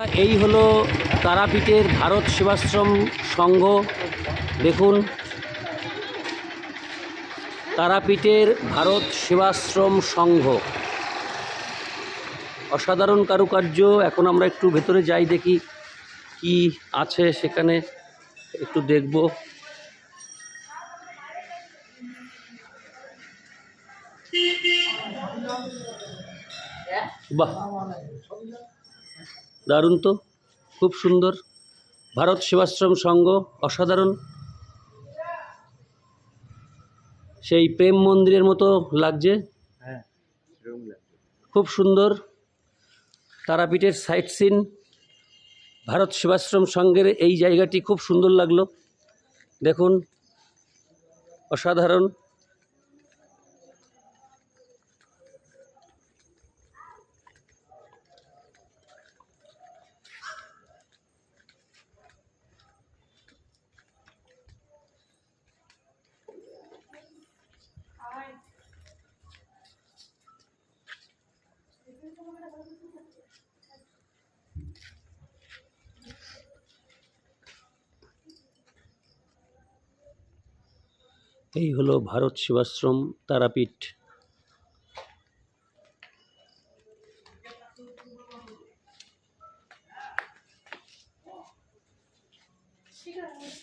এই হলো তারাপীঠের ভারত সেবাশ্রম সংঘ। দেখুন, তারাপীঠের ভারত সেবাশ্রম সংঘ। অসাধারণ কারুকার্য। এখন আমরা একটু ভেতরে যাই, দেখি কি আছে সেখানে। একটু দেখব। বাহ! দারুণ তো খুব সুন্দর। ভারত সেবাশ্রম সংঘ অসাধারণ। সেই প্রেম মন্দিরের মতো লাগছে। হ্যাঁ লাগবে খুব সুন্দর। তারাপীঠের সাইট সিন। ভারত সেবাশ্রম সংঘের এই জায়গাটি খুব সুন্দর লাগল। দেখুন অসাধারণ। এই হলো ভারত সেবাশ্রম তারাপীঠ।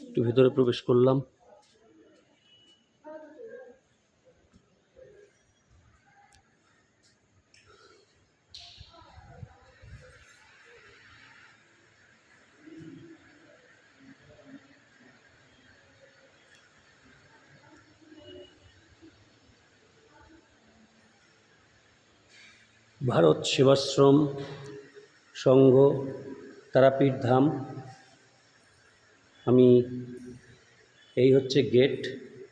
একটু ভেতরে প্রবেশ করলাম। ভারত সেবাশ্রম সংঘ তারাপীঠ ধাম আমি এই হচ্ছে গেট